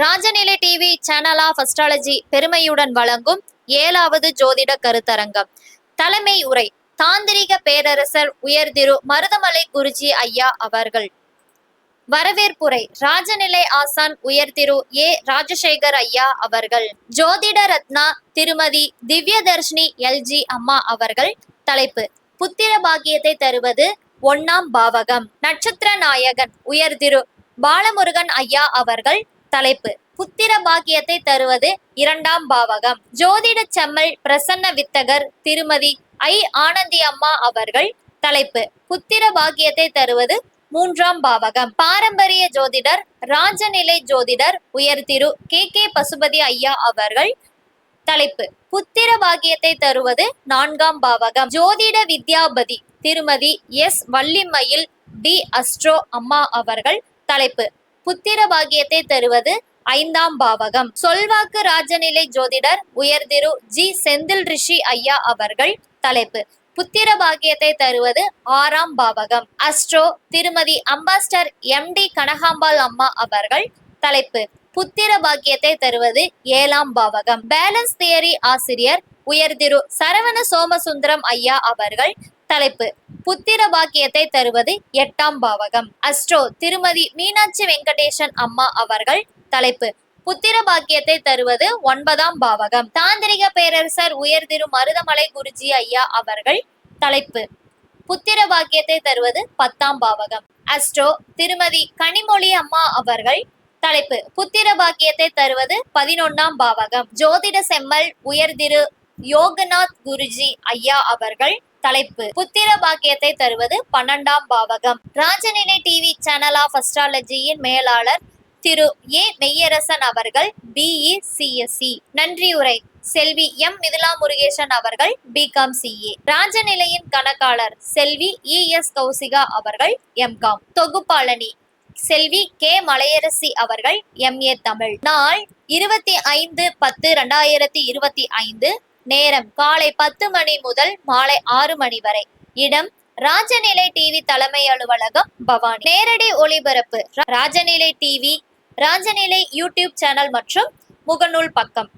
Rajanilai TV channel of astrology பெருமையுடன் வழங்கும் ஏழாவது ஜோதிட கருத்தரங்கம். தலைமை உரை தாந்திரிக பேரரசர் உயர்திரு மருதமலை குருஜி ஐயா அவர்கள். வரவேற்புரை ராஜநிலை ஆசான் உயர்திரு ஏ ராஜசேகர் ஐயா அவர்கள். ஜோதிட ரத்னா திருமதி திவ்யதர்ஷினி எல்ஜி அம்மா அவர்கள். தலைப்பு புத்திர பாக்கியத்தை தருவது ஒன்னாம் பாவகம். நட்சத்திர நாயகன் உயர்திரு பாலமுருகன் ஐயா அவர்கள். தலைப்பு. புத்திர பாக்கியத்தை தருவது இரண்டாம் பாவகம். ஜோதிட செம்மல் பிரசன்ன வித்தகர் திருமதி ஐ. ஆனந்தி அம்மா அவர்கள் தலைப்பு. புத்திர பாக்கியத்தை தருவது மூன்றாம் பாவகம். பாரம்பரிய ஜோதிடர் ராஜநிலை ஜோதிடர் உயர்திரு கே. கே. பசுபதி ஐயா அவர்கள் தலைப்பு. புத்திர பாக்கியத்தை தருவது நான்காம் பாவகம். ஜோதிட வித்யாபதி திருமதி எஸ். வள்ளிமயில் டி. அஸ்ட்ரோ அம்மா அவர்கள் தலைப்பு. புத்திர பாக்கியத்தை தருவது ஐந்தாம் பாவகம். சொல்வாக்கு ராஜநிலை ஜோதிடர் உயர்திரு ஜி. செந்தில் ரிஷி ஐயா அவர்கள் தலைப்பு. புத்திர பாக்கியத்தை தருவது ஆறாம் பாவகம். அஸ்ட்ரோ திருமதி அம்பாஸ்டர் எம். டி. கனகாம்பாள் அம்மா அவர்கள் தலைப்பு. புத்திர பாக்கியத்தை தருவது ஏழாம் பாவகம். பேலன்ஸ் தியரி ஆசிரியர் உயர்திரு சரவண சோமசுந்தரம் ஐயா அவர்கள் தலைப்பு. புத்திர பாக்கியத்தை தருவது எட்டாம் பாவகம். அஸ்ட்ரோ திருமதி மீனாட்சி வெங்கடேசன் அம்மா அவர்கள் தலைப்பு. புத்திர பாக்கியத்தை தருவது ஒன்பதாம் பாவகம். தாந்திரிக பேரரசர் உயர்திரு மருதமலை குருஜி ஐயா அவர்கள் தலைப்பு. புத்திர பாக்கியத்தை தருவது பத்தாம் பாவகம். அஸ்ட்ரோ திருமதி கனிமொழி அம்மா அவர்கள் தலைப்பு. புத்திர பாக்கியத்தை தருவது பதினொன்னாம் பாவகம். ஜோதிட செம்மல் உயர்திரு யோகநாத் குருஜி ஐயா அவர்கள் தலைப்பு. புத்திர பாக்கியத்தை தருவது பன்னெண்டாம் பாவகம். ராஜநிலை டிவி சேனல் ஆஃப் அஸ்ட்ராலஜியின் மேலாளர் திரு ஏ மெய்யரசன் அவர்கள் பிஇ சிஎஸ்சி நன்றி உரை. செல்வி எம் மிதுலா முருகேசன் அவர்கள் பிகாம் சிஏ ராஜநிலையின் கணக்காளர் செல்வி இ எஸ் கௌசிகா அவர்கள் எம்காம் தொகுப்பாளனி செல்வி கே மலையரசி அவர்கள் எம்ஏ தமிழ். நாள் இருபத்தி ஐந்து பத்து ரெண்டாயிரத்தி இருபத்தி ஐந்து. நேரம் காலை பத்து மணி முதல் மாலை ஆறு மணி வரை. இடம் ராஜநிலை டிவி தலைமை அலுவலகம் பவானி. நேரடி ஒளிபரப்பு Rajanilai TV Rajanilai YouTube channel மற்றும் முகநூல் பக்கம்.